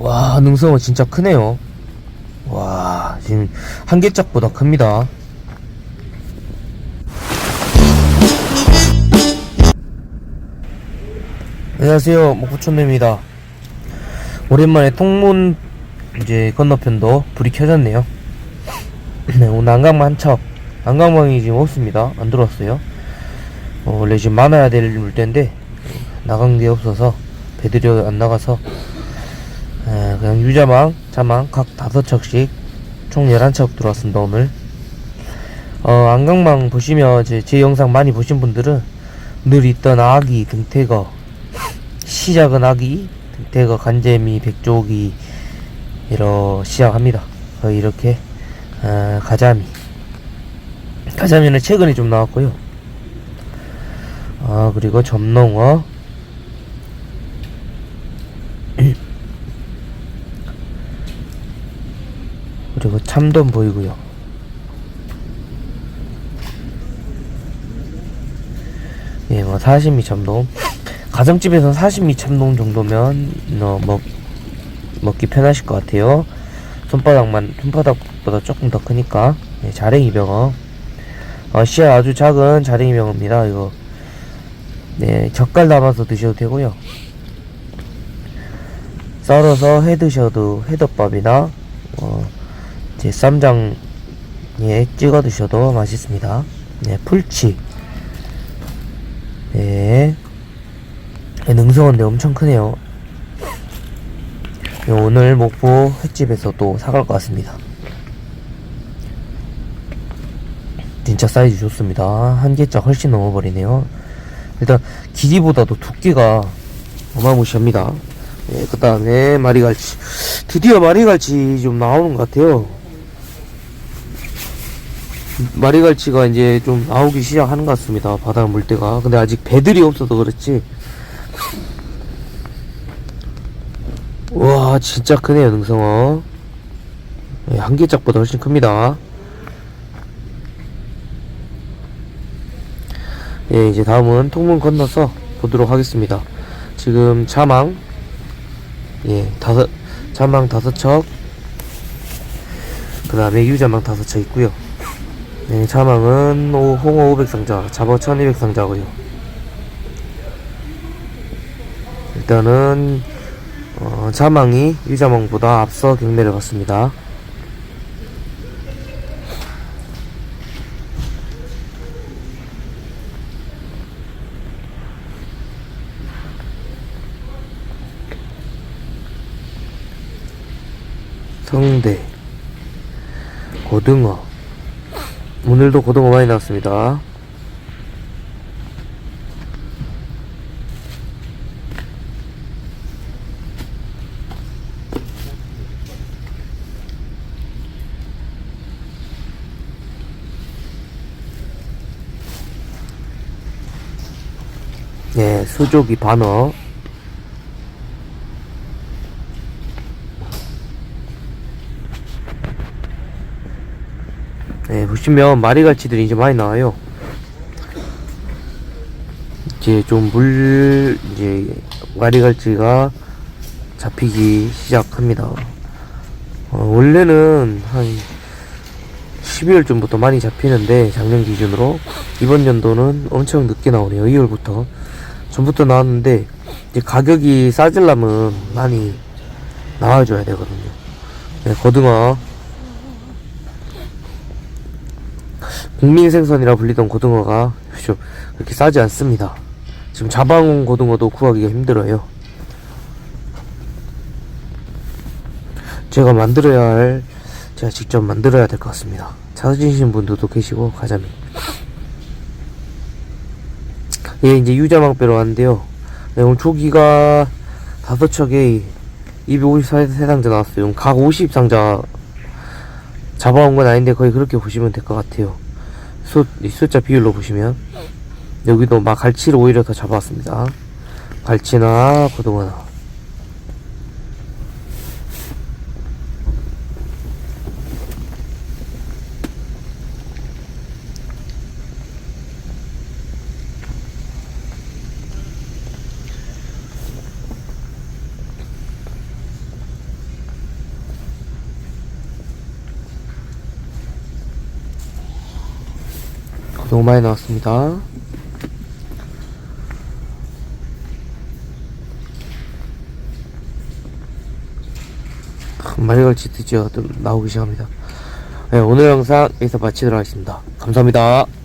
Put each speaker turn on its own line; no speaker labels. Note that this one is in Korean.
와, 능성어 진짜 크네요. 와, 지금 한 개짝보다 큽니다. 안녕하세요, 목부촌입니다. 오랜만에 통문 이제 건너편도 불이 켜졌네요. 네, 오늘 난강만 한 척. 난강망이 지금 없습니다. 안 들어왔어요. 어, 원래 지금 많아야 될 물때인데 나간 게 없어서 배들이 안 나가서 에, 그냥 유자망, 자망 각 다섯 척씩 총 11척 들어왔습니다 오늘. 어, 안강망 보시면 제, 제 영상 많이 보신 분들은 늘 있던 아기, 등태거 시작은 아기, 등태거, 간재미, 백조기 이러 시작합니다. 거의 이렇게 어, 가자미. 가자미는 최근에 좀 나왔고요. 아 그리고 점농어 그리고 참돔 보이고요 예, 뭐 사시미 참돔 가정집에서 사시미 참돔 정도면 어, 먹 먹기 편하실 것 같아요. 손바닥만 손바닥보다 조금 더 크니까 예, 자랭이 병어 어, 씨알 아주 작은 자랭이 병어입니다. 이거 네 젓갈 담아서 드셔도 되고요. 썰어서 해 드셔도 해덮밥이나 어, 이제 쌈장에 찍어 드셔도 맛있습니다. 네 풀치 네 네, 능성어인데 엄청 크네요. 네, 오늘 목포 횟집에서 또 사갈 것 같습니다. 진짜 사이즈 좋습니다. 한 개짝 훨씬 넘어버리네요. 일단 길이보다도 두께가 어마무시합니다. 예, 그 다음에 마리갈치. 드디어 마리갈치 좀 나오는 것 같아요. 마리갈치가 이제 좀 나오기 시작하는 것 같습니다. 바다 물때가. 근데 아직 배들이 없어서 그렇지. 와, 진짜 크네요, 능성어. 예, 한 개짝보다 훨씬 큽니다. 예, 이제 다음은 통문 건너서 보도록 하겠습니다. 지금 자망, 예, 다섯, 자망 다섯 척, 그 다음에 유자망 다섯 척 있고요. 네, 자망은 오- 홍어 500상자, 잡어 1200상자고요. 일단은 어, 자망이 유자망보다 앞서 경매를 받습니다. 성대 고등어 오늘도 고등어 많이 나왔습니다. 예, 수족이 반어. 네, 보시면 마리갈치들이 이제 많이 나와요. 이제 좀 물, 이제 마리갈치가 잡히기 시작합니다. 어, 원래는 한 12월쯤부터 많이 잡히는데 작년 기준으로 이번 연도는 엄청 늦게 나오네요. 2월부터 전부터 나왔는데 이제 가격이 싸질라면 많이 나와줘야 되거든요. 네, 고등어 국민 생선이라 불리던 고등어가 좀 그렇게 싸지 않습니다. 지금 자방온 고등어도 구하기가 힘들어요. 제가 만들어야 할, 제가 직접 만들어야 될 것 같습니다. 찾으신 분들도 계시고, 가자미. 예, 이제 유자망배로 왔는데요. 네, 오늘 조기가 다섯 척에 253상자 나왔어요. 각 50상자 잡아온 건 아닌데 거의 그렇게 보시면 될 것 같아요. 숫, 이 숫자 비율로 보시면 여기도 막 갈치를 오히려 더 잡아왔습니다. 갈치나 고등어나 너무 많이 나왔습니다. 말걸치 드디어 좀 나오기 시작합니다. 네, 오늘 영상 여기서 마치도록 하겠습니다. 감사합니다.